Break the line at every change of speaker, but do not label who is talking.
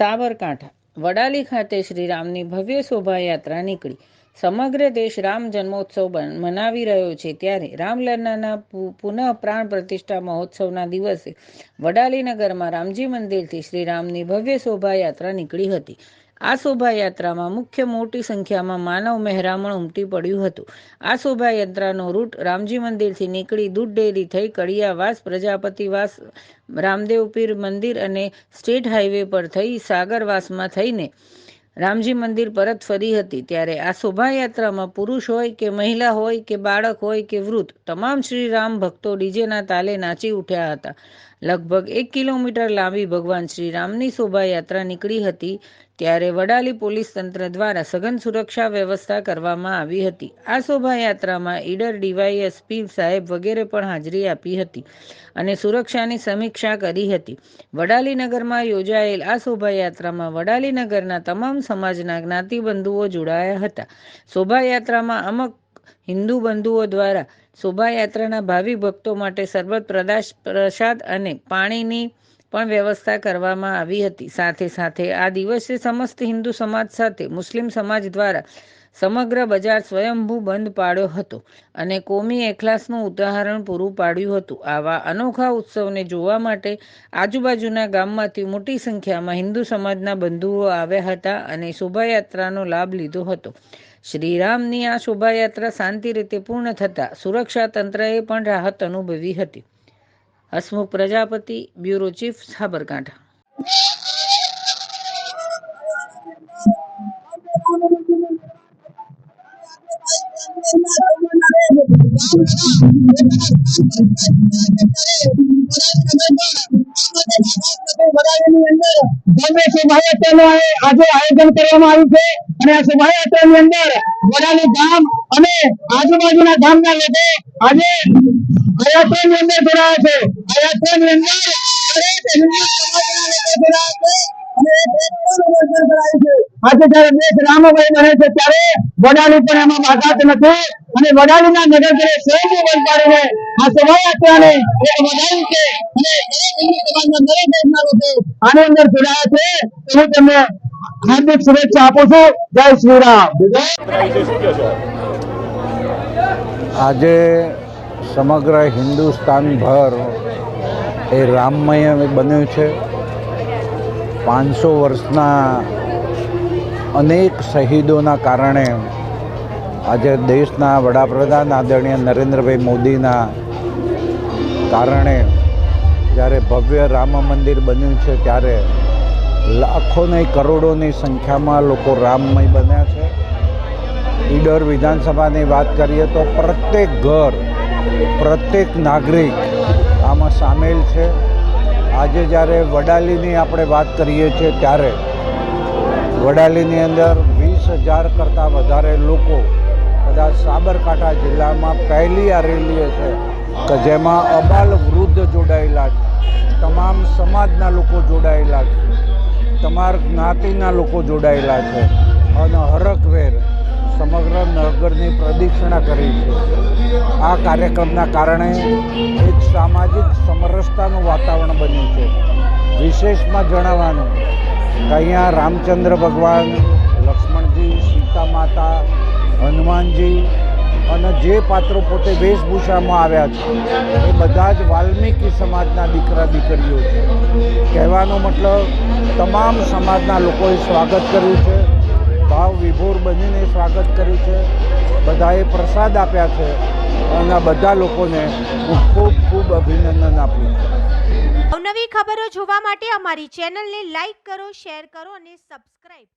સાબરકાંઠા. વડાલી ખાતે શ્રી રામની ભવ્ય શોભાયાત્રા નીકળી. સમગ્ર દેશ રામ જન્મોત્સવ મનાવી રહ્યો છે ત્યારે રામલલ્લાના પુનઃ પ્રાણ પ્રતિષ્ઠા મહોત્સવના દિવસે વડાલી નગરમાં રામજી મંદિરથી શ્રી રામની ભવ્ય શોભાયાત્રા નીકળી હતી. આ શોભાયાત્રામાં મુખ્ય મોટી સંખ્યામાં માનવ મહેરામણ ઉમટી પડ્યું હતું. આ શોભાયાત્રાનો રૂટ રામજી મંદિરથી નીકળી દૂધ ડેરી થઈ કડિયાવાસ, પ્રજાપતિવાસ, રામદેવપીર મંદિર અને સ્ટેટ હાઈવે પર થઈ સાગરવાસમાં થઈને રામજી મંદિર પરત ફરી હતી. ત્યારે આ શોભાયાત્રામાં પુરુષ હોય કે મહિલા હોય કે બાળક હોય કે વૃદ્ધ, તમામ શ્રી રામ ભક્તો ડીજેના તાલે નાચી ઉઠ્યા હતા. લગભગ એક કિલોમીટર લાંબી ભગવાન શ્રી રામની શોભાયાત્રા નીકળી હતી, ત્યારે વડાલી પોલીસ તંત્ર દ્વારા સઘન સુરક્ષા વ્યવસ્થા કરવામાં આવી હતી. આ શોભાયાત્રામાં ઈડર ડીવાયએસપી સાહેબ વગેરે પણ હાજરી આપી હતી અને સુરક્ષાની સમીક્ષા કરી હતી. વડાલી નગરમાં યોજાયેલ આ શોભાયાત્રામાં વડાલી નગરના તમામ સમાજના જ્ઞાતિબંધુઓ જોડાયા હતા. શોભાયાત્રામાં અમુક હિન્દુ બંધુઓ દ્વારા શોભાયાત્રાના ભાવિ ભક્તો માટે સરબત પ્રદાશ પ્રસાદ અને પાણીની પણ વ્યવસ્થા કરવામાં આવી હતી. સાથે સાથે આ દિવસે સમસ્ત હિન્દુ સમાજ સાથે મુસ્લિમ સમાજ દ્વારા સમગ્ર બજાર સ્વયંભૂ બંધ પાડ્યો હતો અને કોમી એખલાસનું ઉદાહરણ પૂરું પાડ્યું હતું. આવા અનોખા ઉત્સવને જોવા માટે આજુબાજુના ગામમાંથી મોટી સંખ્યામાં હિન્દુ સમાજના બંધુઓ આવ્યા હતા અને શોભાયાત્રાનો લાભ લીધો હતો. શ્રીરામની આ શોભાયાત્રા શાંતિ રીતે પૂર્ણ થતાં સુરક્ષા તંત્રએ પણ રાહત અનુભવી હતી. Hasmukh Prajapati, bureau chief, Sabarkantha.
ભવ્ય આજે ગામ અને લોકો આજે જોડાયા છે. આજે જયારે દેશ રામમય બને છે ત્યારે વડાલી પણ એમાં બાકાત નથી. અને વડાલીના નગરજને ઘરે સ્વયં પાડીને આ શોભાયાત્રાને એક વધારી છે અને દરેક હિન્દુ સમાજના દરેક દેશના લોકો આની અંદર જોડાયા છે. હું તમને હાર્દિક શુભેચ્છા આપું છું. જય શ્રી
આજે સમગ્ર હિન્દુસ્તાનભર એ રામમય બન્યું છે. પાંચસો વર્ષના અનેક શહીદોના કારણે આજે દેશના વડાપ્રધાન આદરણીય નરેન્દ્રભાઈ મોદીના કારણે જ્યારે ભવ્ય રામ મંદિર બન્યું છે, ત્યારે લાખો નહીં કરોડોની સંખ્યામાં લોકો રામમય બન્યા છે. ઈડર વિધાનસભાની વાત કરીએ તો પ્રત્યેક ઘર, પ્રત્યેક નાગરિક આમાં સામેલ છે. આજે જ્યારે વડાલીની આપણે વાત કરીએ છીએ, ત્યારે વડાલીની અંદર વીસ હજાર કરતાં વધારે લોકો કદાચ સાબરકાંઠા જિલ્લામાં પહેલી આ રેલી છે કે જેમાં અબાલ વૃદ્ધ જોડાયેલા છે. તમામ સમાજના લોકો જોડાયેલા છે. તમાર જ્ઞાતિના લોકો જોડાયેલા છે. અને હરખવેર સમગ્ર નગરની પ્રદક્ષિણા કરી છે. આ કાર્યક્રમના કારણે એક સામાજિક સમરસતાનું વાતાવરણ બન્યું છે. વિશેષમાં જણાવવાનું કે અહીંયા રામચંદ્ર ભગવાન, લક્ષ્મણજી, સીતા માતા હનુમાનજી અને જે પાત્રો પોતે વેશભૂષામાં આવ્યા છે, એ બધા જ વાલ્મીકી સમાજના દીકરા દીકરીઓ છે. કહેવાનો મતલબ, તમામ સમાજના લોકોએ સ્વાગત કર્યું છે, ભાવ વિભોર બનીને સ્વાગત કર્યું છે, બધાએ પ્રસાદ આપ્યા છે, અને બધા લોકોને હું ખૂબ ખૂબ અભિનંદન આપું છું.
અવનવી ખબરો જોવા માટે અમારી ચેનલને લાઈક કરો, શેર કરો અને સબસ્ક્રાઇબ